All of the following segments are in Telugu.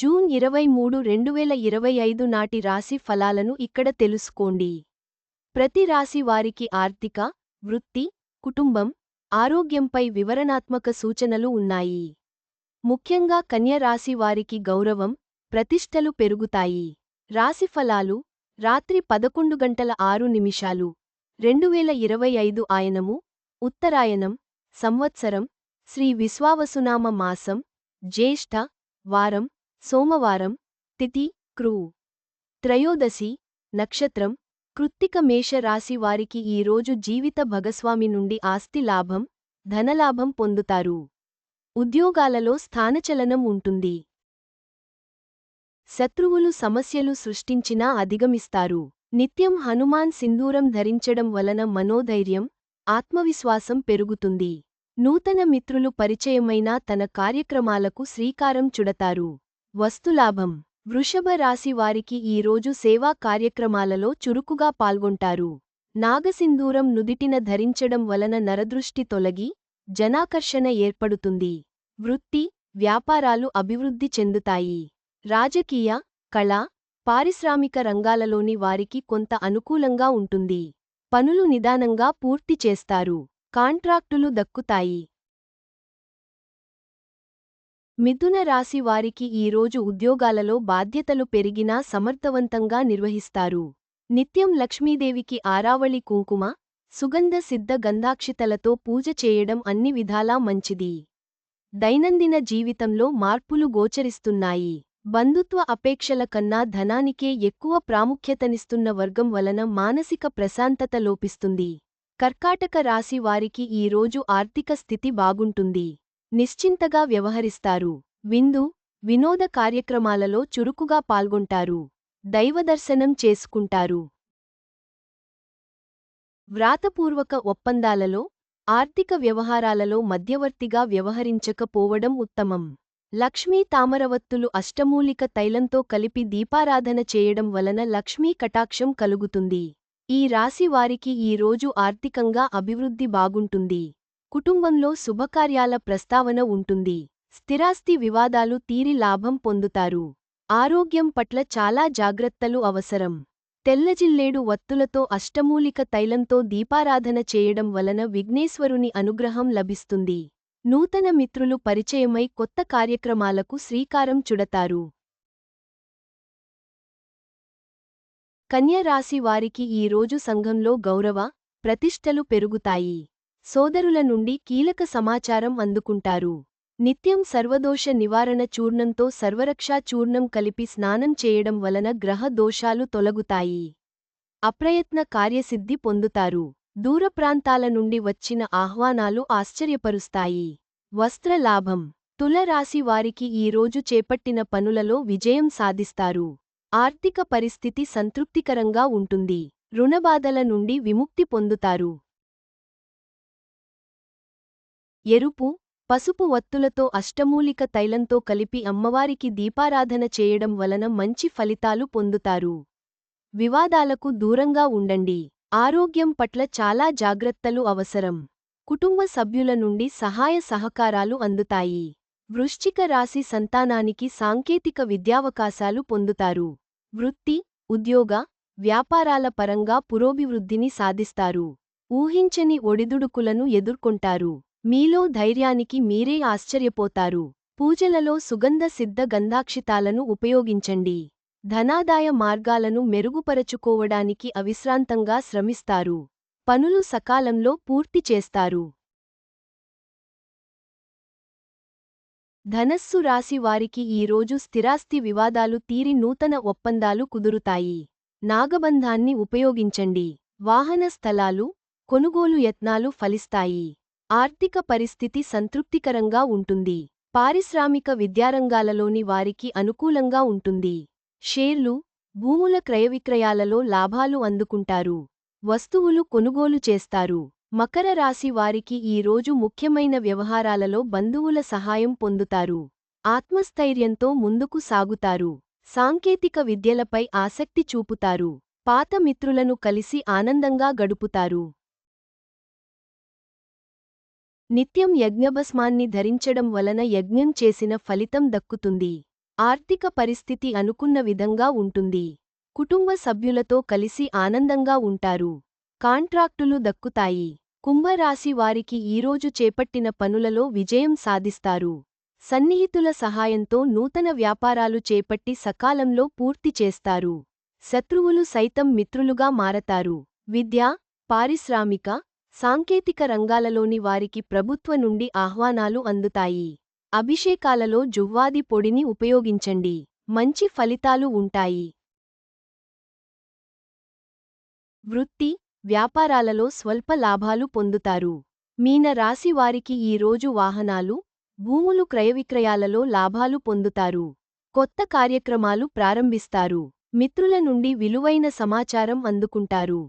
జూన్ ఇరవై మూడు రెండు వేల ఇరవై ఐదు నాటి రాశి ఫలాలను ఇక్కడ తెలుసుకోండి. ప్రతి రాశి వారికి ఆర్థిక వృత్తి కుటుంబం ఆరోగ్యంపై వివరణాత్మక సూచనలు ఉన్నాయి. ముఖ్యంగా కన్య రాశి వారికి గౌరవం ప్రతిష్టలు పెరుగుతాయి. రాశి ఫలాలు రాత్రి పదకొండు గంటల ఆరు నిమిషాలు రెండువేల ఇరవై ఐదు ఆయనము ఉత్తరాయణం సంవత్సరం శ్రీ విశ్వావసునామ మాసం జ్యేష్ఠ వారం సోమవారం తిథి క్రూ త్రయోదశి నక్షత్రం కృత్తిక మేష రాశి వారికి ఈరోజు జీవిత భగస్వామి నుండి ఆస్తి లాభం ధనలాభం పొందుతారు. ఉద్యోగాలలో స్థానచలనం ఉంటుంది. శత్రువులు సమస్యలు సృష్టించినా అధిగమిస్తారు. నిత్యం హనుమాన్ సింధూరం ధరించడం వలన మనోధైర్యం ఆత్మవిశ్వాసం పెరుగుతుంది. నూతన మిత్రులు పరిచయమైనా తన కార్యక్రమాలకు శ్రీకారం చుడతారు. వస్తులాభం. వృషభ రాశి వారికి ఈరోజు సేవా కార్యక్రమాలలో చురుకుగా పాల్గొంటారు. నాగసింధూరం నుదిటిన ధరించడం వలన నరదృష్టి తొలగి జనాకర్షణ ఏర్పడుతుంది. వృత్తి వ్యాపారాలు అభివృద్ధి చెందుతాయి. రాజకీయ కళ పారిశ్రామిక రంగాలలోని వారికి కొంత అనుకూలంగా ఉంటుంది. పనులు నిదానంగా పూర్తి చేస్తారు. కాంట్రాక్టులు దక్కుతాయి. మిథున రాశి వారికి ఈరోజు ఉద్యోగాలలో బాధ్యతలు పెరిగినా సమర్థవంతంగా నిర్వహిస్తారు. నిత్యం లక్ష్మీదేవికి ఆరావళి కుంకుమ సుగంధ సిద్ధ గంధాక్షితలతో పూజ చేయడం అన్ని విధాలా మంచిది. దైనందిన జీవితంలో మార్పులు గోచరిస్తున్నాయి. బంధుత్వ అపేక్షల కన్నా ధనానికే ఎక్కువ ప్రాముఖ్యతనిస్తున్న వర్గం వలన మానసిక ప్రశాంతత లోపిస్తుంది. కర్కాటక రాశి వారికి ఈరోజు ఆర్థిక స్థితి బాగుంటుంది. నిశ్చింతగా వ్యవహరిస్తారు. విందు వినోద కార్యక్రమాలలో చురుకుగా పాల్గొంటారు. దైవదర్శనం చేసుకుంటారు. వ్రాతపూర్వక ఒప్పందాలలో ఆర్థిక వ్యవహారాలలో మధ్యవర్తిగా వ్యవహరించకపోవడం ఉత్తమం. లక్ష్మీ తామరవత్తులు అష్టమూలిక తైలంతో కలిపి దీపారాధన చేయడం వలన లక్ష్మీ కటాక్షం కలుగుతుంది. ఈ రాశి వారికి ఈరోజు ఆర్థికంగా అభివృద్ధి బాగుంటుంది. కుటుంబంలో శుభకార్యాల ప్రస్తావన ఉంటుంది. స్థిరాస్తి వివాదాలు తీరి లాభం పొందుతారు. ఆరోగ్యం పట్ల చాలా జాగ్రత్తలు అవసరం. తెల్లజిల్లేడు వత్తులతో అష్టమూలిక తైలంతో దీపారాధన చేయడం వలన విఘ్నేశ్వరుని అనుగ్రహం లభిస్తుంది. నూతన మిత్రులు పరిచయమై కొత్త కార్యక్రమాలకు శ్రీకారం చుడతారు. కన్యరాశివారికి వారికి ఈరోజు సంఘంలో గౌరవ ప్రతిష్టలు పెరుగుతాయి. సోదరుల నుండి కీలక సమాచారం అందుకుంటారు. నిత్యం సర్వదోష నివారణ చూర్ణంతో సర్వరక్షా చూర్ణం కలిపి స్నానం చేయడం వలన గ్రహ దోషాలు తొలగుతాయి. అప్రయత్న కార్యసిద్ధి పొందుతారు. దూర ప్రాంతాల నుండి వచ్చిన ఆహ్వానాలు ఆశ్చర్యపరుస్తాయి. వస్త్ర లాభం. తులరాశి వారికి ఈరోజు చేపట్టిన పనులలో విజయం సాధిస్తారు. ఆర్థిక పరిస్థితి సంతృప్తికరంగా ఉంటుంది. రుణబాధల నుండి విముక్తి పొందుతారు. ఎరుపు పసుపు వత్తులతో అష్టమూలిక తైలంతో కలిపి అమ్మవారికి దీపారాధన చేయడం వలన మంచి ఫలితాలు పొందుతారు. వివాదాలకు దూరంగా ఉండండి. ఆరోగ్యం పట్ల చాలా జాగ్రత్తలు అవసరం. కుటుంబ సభ్యుల నుండి సహాయ సహకారాలు అందుతాయి. వృశ్చిక రాశి సంతానానికి సాంకేతిక విద్యావకాశాలు పొందుతారు. వృత్తి ఉద్యోగ వ్యాపారాల పరంగా పురోభివృద్ధిని సాధిస్తారు. ఊహించని ఒడిదుడుకులను ఎదుర్కొంటారు. మీలో ధైర్యానికి మీరే ఆశ్చర్యపోతారు. పూజలలో సుగంధ సిద్ధ గంధాక్షితాలను ఉపయోగించండి. ధనాదాయ మార్గాలను మెరుగుపరచుకోవడానికి అవిశ్రాంతంగా శ్రమిస్తారు. పనులు సకాలంలో పూర్తి చేస్తారు. ధనస్సు రాశి వారికి ఈరోజు స్థిరాస్తి వివాదాలు తీరి నూతన ఒప్పందాలు కుదురుతాయి. నాగబంధాన్ని ఉపయోగించండి. వాహన స్థలాలు కొనుగోలు యత్నాలు ఫలిస్తాయి. ఆర్థిక పరిస్థితి సంతృప్తికరంగా ఉంటుంది. పారిశ్రామిక విద్యారంగాలలోని వారికి అనుకూలంగా ఉంటుంది. షేర్లు భూముల క్రయవిక్రయాలలో లాభాలు అందుకుంటారు. వస్తువులు కొనుగోలు చేస్తారు. మకర రాశి వారికి ఈరోజు ముఖ్యమైన వ్యవహారాలలో బంధువుల సహాయం పొందుతారు. ఆత్మస్థైర్యంతో ముందుకు సాగుతారు. సాంకేతిక విద్యలపై ఆసక్తి చూపుతారు. పాత మిత్రులను కలిసి ఆనందంగా గడుపుతారు. నిత్యం యజ్ఞభస్మాన్ని ధరించడం వలన యజ్ఞం చేసిన ఫలితం దక్కుతుంది. ఆర్థిక పరిస్థితి అనుకున్న విధంగా ఉంటుంది. కుటుంబ సభ్యులతో కలిసి ఆనందంగా ఉంటారు. కాంట్రాక్టులు దక్కుతాయి. కుంభరాశి వారికి ఈరోజు చేపట్టిన పనులలో విజయం సాధిస్తారు. సన్నిహితుల సహాయంతో నూతన వ్యాపారాలు చేపట్టి సకాలంలో పూర్తి చేస్తారు. శత్రువులు సైతం మిత్రులుగా మారతారు. విద్య పారిశ్రామిక సాంకేతిక రంగాలలోని వారికి ప్రభుత్వ నుండి ఆహ్వానాలు అందుతాయి. అభిషేకాలలో జువ్వాది పొడిని ఉపయోగించండి. మంచి ఫలితాలు ఉంటాయి. వృత్తి వ్యాపారాలలో స్వల్ప లాభాలు పొందుతారు. మీన రాశి వారికి ఈ రోజు వాహనాలు భూములు క్రయవిక్రయాలలో లాభాలు పొందుతారు. కొత్త కార్యక్రమాలు ప్రారంభిస్తారు. మిత్రుల నుండి విలువైన సమాచారం అందుకుంటారు.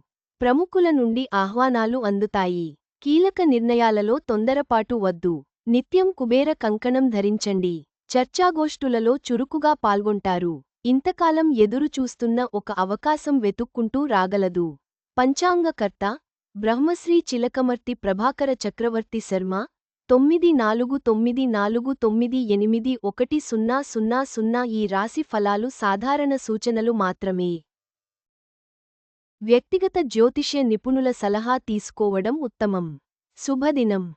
ప్రముఖుల నుండి ఆహ్వానాలు అందుతాయి. కీలక నిర్ణయాలలో తొందరపాటు వద్దు. నిత్యం కుబేర కంకణం ధరించండి. చర్చాగోష్ఠులలో చురుకుగా పాల్గొంటారు. ఇంతకాలం ఎదురు చూస్తున్న ఒక అవకాశం వెతుక్కుంటూ రాగలదు. పంచాంగకర్త బ్రహ్మశ్రీ చిలకమర్తి ప్రభాకర చక్రవర్తి శర్మ తొమ్మిది నాలుగు తొమ్మిది నాలుగు తొమ్మిది ఎనిమిది ఒకటి సున్నా సున్నా సున్నా ఈ రాశి ఫలాలు సాధారణ సూచనలు మాత్రమే. వ్యక్తిగత జ్యోతిష్య నిపుణుల సలహా తీసుకోవడం ఉత్తమం. శుభదినం.